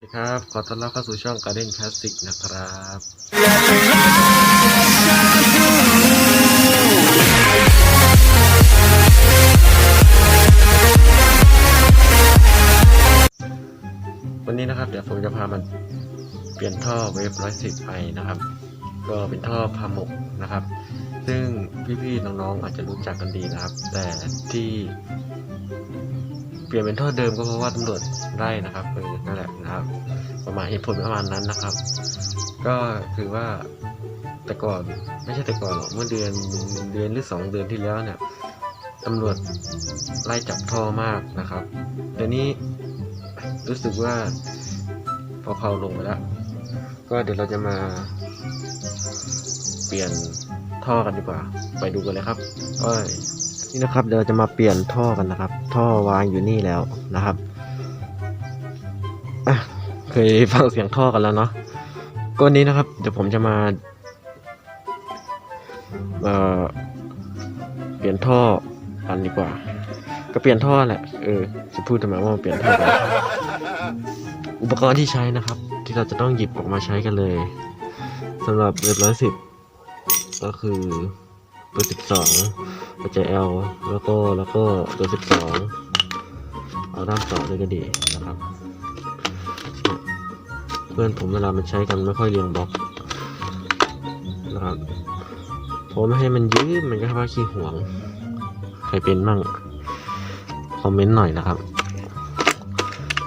สวัสดีครับ ขอต้อนรับเข้าสู่ช่อง Garden Classic นะครับ วันนี้นะครับ เดี๋ยวผมจะพามันเปลี่ยนท่อเวฟร้อยสิบไปนะครับ ก็เป็นท่อพาหมกนะครับ ซึ่งพี่ๆน้องๆอาจจะรู้จักกันดีนะครับ แต่ที่ เปลี่ยนเป็นท่อเดิมก็เพราะว่าตำรวจไล่นะครับเออนั่นแหละนะครับ ประมาณเหตุผลประมาณนั้นนะครับ ก็คือว่าแต่ก่อนไม่ใช่แต่ก่อนหรอกเมื่อเดือนเดือนหรือสองเดือนที่แล้วเนี่ยตำรวจไล่จับท่อมากนะครับเดี๋ยวนี้รู้สึกว่าเผาๆลงไปแล้ว ก็เดี๋ยวเราจะมา เปลี่ยนท่อกันดีกว่า ไปดูกันเลยครับ เอ้ย นี่นะครับเดี๋ยวเราจะมาเปลี่ยนท่อกันนะครับ ท่อวางอยู่นี่แล้วนะครับเคยฟังเสียงท่อกันแล้วเนาะก็นี้นะครับ เดี๋ยวผมจะมาเอ่อเปลี่ยนท่อกันดีกว่า ก็เปลี่ยนท่อแหละเออจะพูดทำไมว่ามาเปลี่ยนท่อกันอุปกรณ์ที่ใช้นะครับ ที่เราจะต้องหยิบออกมาใช้กันเลยสำหรับเว็บร้อยสิบก็คือ เบอร์สิบสองปัจจัย L แล้วก็แล้วก็ตัวสิบสองเอาด้านต่อด้วยก็ดีนะครับ เพื่อนผมเวลามันใช้กันไม่ค่อยเรียงบล็อกนะครับเพราะไม่ให้มันยืดมันก็ว่าขี้ห่วง ใครเป็นมั่งคอมเมนต์หน่อยนะครับ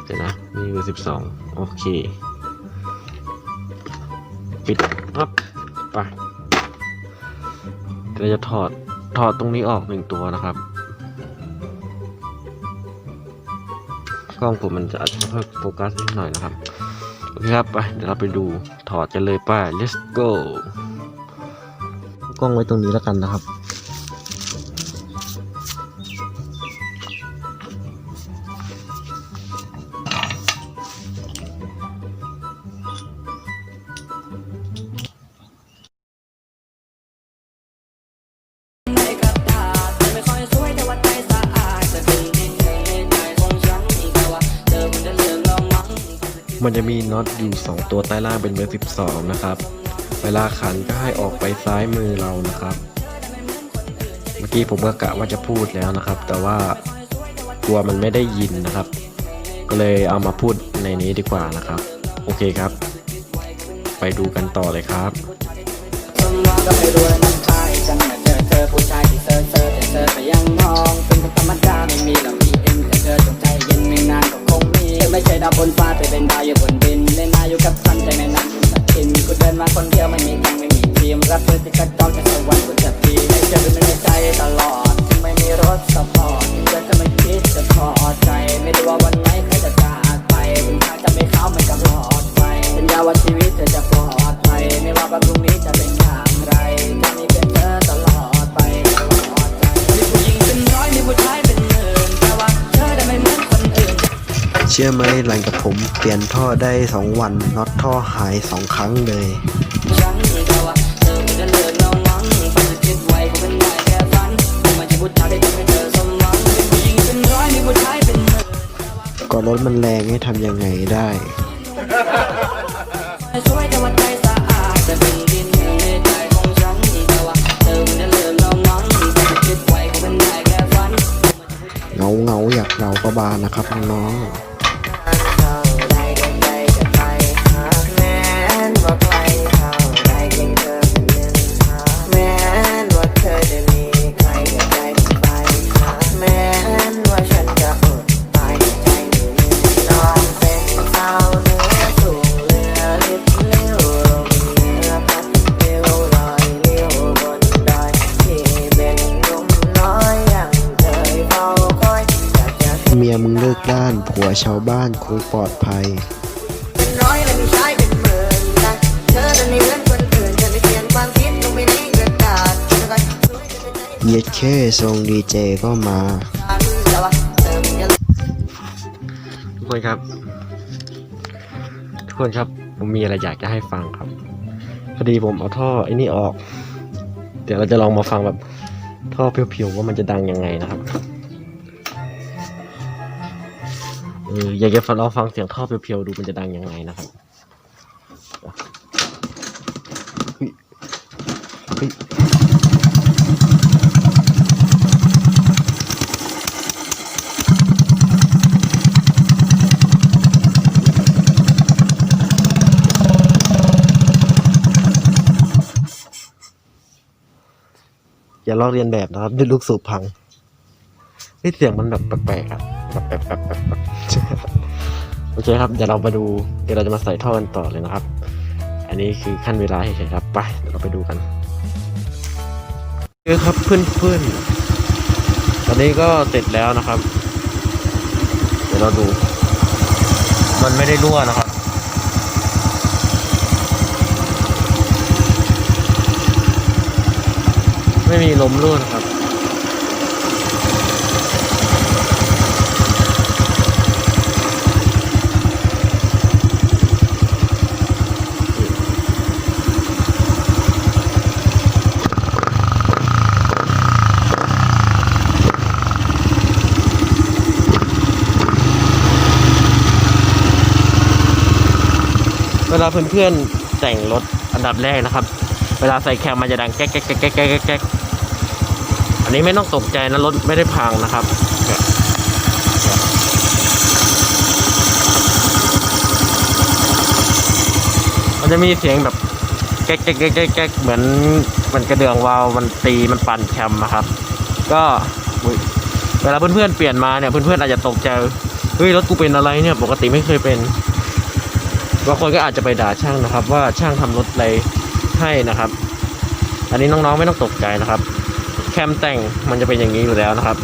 เดี๋ยวนะนี่เบอสิบสองโอเค ปิดปั๊บไป เราจะถอดถอดตรงนี้ออกหนึ่งตัวนะครับกล้องผมมันจะอาจจะค่อยโฟกัสนิดหน่อยนะครับโอเคครับไปเดี๋ยวเราไปดูถอดกันเลยไป้า let's go กล้องไว้ตรงนี้แล้วกันนะครับ มันจะมีน็อตอยู่ 2 ตัวใต้ล่างเป็นเบอร์ 12 นะครับ เวลาขันก็ให้ออกไปซ้ายมือเรานะครับ เมื่อกี้ผมก็กะว่าจะพูดแล้วนะครับ แต่ว่ากลัวมันไม่ได้ยินนะครับ ก็เลยเอามาพูดในนี้ดีกว่านะครับ โอเคครับ ไปดูกันต่อเลยครับ ที่กระจอกจะสวรรค์กูจะปีให้เธอเป็นหนึ่งในใจตลอดถึงไม่มีรถสปอร์ตถึงเธอจะไม่คิดจะพอใจ ไม่รู้ว่าวันไหนใครจะจากไปถึงทางจะไม่เข้ามันกับหลอดไฟสัญญาว่าชีวิตเธอจะปลอดภัยไม่ว่าวันพรุ่งนี้จะเป็นอย่างไรจะมีเป็นเธอตลอดไปตลอดใจมีผู้หญิงเป็นร้อยมีผู้ชายเป็นหมื่นแต่ว่าเธอจะไม่เหมือนคนอื่น เชื่อไหมหลังจากผมเปลี่ยนท่อได้2วันน็อตท่อหาย2ครั้งเลย รถมันแรงให้ทำยังไงได้สวยแต่ว่าใจสะอาดจะเป็นดินในใจของฉันแต่ว่าเธอไม่ได้เลิศเรามั้งฝันจะคิดไว้ก็เป็นได้แค่ฝันเงาเงาๆอยากเราก็บานนะครับน้องาษเธอก็สวยจะเป็นใจเย็ดแค่ทรงดีเจก็มาฉันแต่ว่าเธอมันจะทุกคนครับ ทุกคนครับ ผมมีอะไรอยากจะให้ฟังครับ พอดีผมเอาท่อไอ้นี่ออก เดี๋ยวเราจะลองมาฟังแบบ ท่อเพียวๆว่ามันจะดังยังไงนะครับ อออยากจะลองฟังเสียงท่อเพียวๆดูมันจะดังยังไงนะครับอย่าลอกเรียนแบบนะครับด้วยลูกสูบพัง เฮ้ยเสียงมันแบบแปลกๆครับแบบแปลกๆแปลกโอเคครับเดี๋ยวเรามาดูเดี๋ยวเราจะมาใส่ท่อกันต่อเลยนะครับ อันนี้คือขั้นเวลาเฉยๆครับไปเดี๋ยวเราไปดูกันเออครับเพื่อนเพื่อนๆตอนนี้ก็เสร็จแล้วนะครับ เดี๋ยวเราดู มันไม่ได้รั่วนะครับไม่มีลมรั่วนะครับ เวลาเพื่อนๆแต่งรถอันดับแรกนะครับ เวลาใส่แคมมันจะดังแก๊กแก๊กแก๊กแก๊กแก๊กแก๊กแก๊กอันนี้ไม่ต้องตกใจนะรถไม่ได้พังนะครับมันจะมีเสียงแบบแก๊กแก๊กแก๊กแก๊กแก๊กเหมือนมันกระเดื่องวาล์วมันตีมันปั่นแคมนะครับ ก็เวลาเพื่อนๆเปลี่ยนมาเนี่ยเพื่อนๆอาจจะตกใจเฮ้ยรถกูเป็นอะไรเนี่ยปกติไม่เคยเป็น บางคนก็อาจจะไปด่าช่างนะครับ ว่าช่างทำรถอะไรให้นะครับ อันนี้น้องๆไม่ต้องตกใจนะครับ แคมแต่งมันจะเป็นอย่างนี้อยู่แล้วนะครับ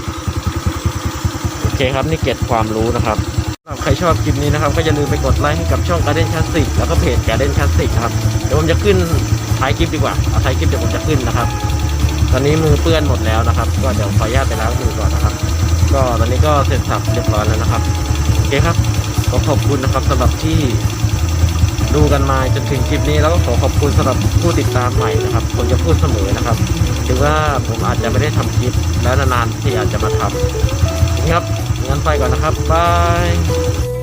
โอเคครับนี่เก็บความรู้นะครับสำหรับใครชอบคลิปนี้นะครับ ก็อย่าลืมไปกดไลค์ให้กับช่อง Garden Classic แล้วก็เพจ Garden Classic ครับเดี๋ยวผมจะขึ้นท้ายคลิปดีกว่าเอาท้ายคลิปเดี๋ยวผมจะขึ้นนะครับ ตอนนี้มือเปื้อนหมดแล้วนะครับ ก็เดี๋ยวขออนุญาตไปล้างมือก่อนนะครับ ก็ตอนนี้ก็เสร็จสับเรียบร้อยแล้วนะครับโอเคครับก็ขอบคุณนะครับสำหรับที่ ดูกันมาจนถึงคลิปนี้แล้วก็ขอขอบคุณสำหรับผู้ติดตามใหม่นะครับผมจะพูดเสมอนะครับถึงว่าผมอาจจะไม่ได้ทำคลิปแล้วนานๆที่อาจจะมาทำนะครับงั้นไปก่อนนะครับบาย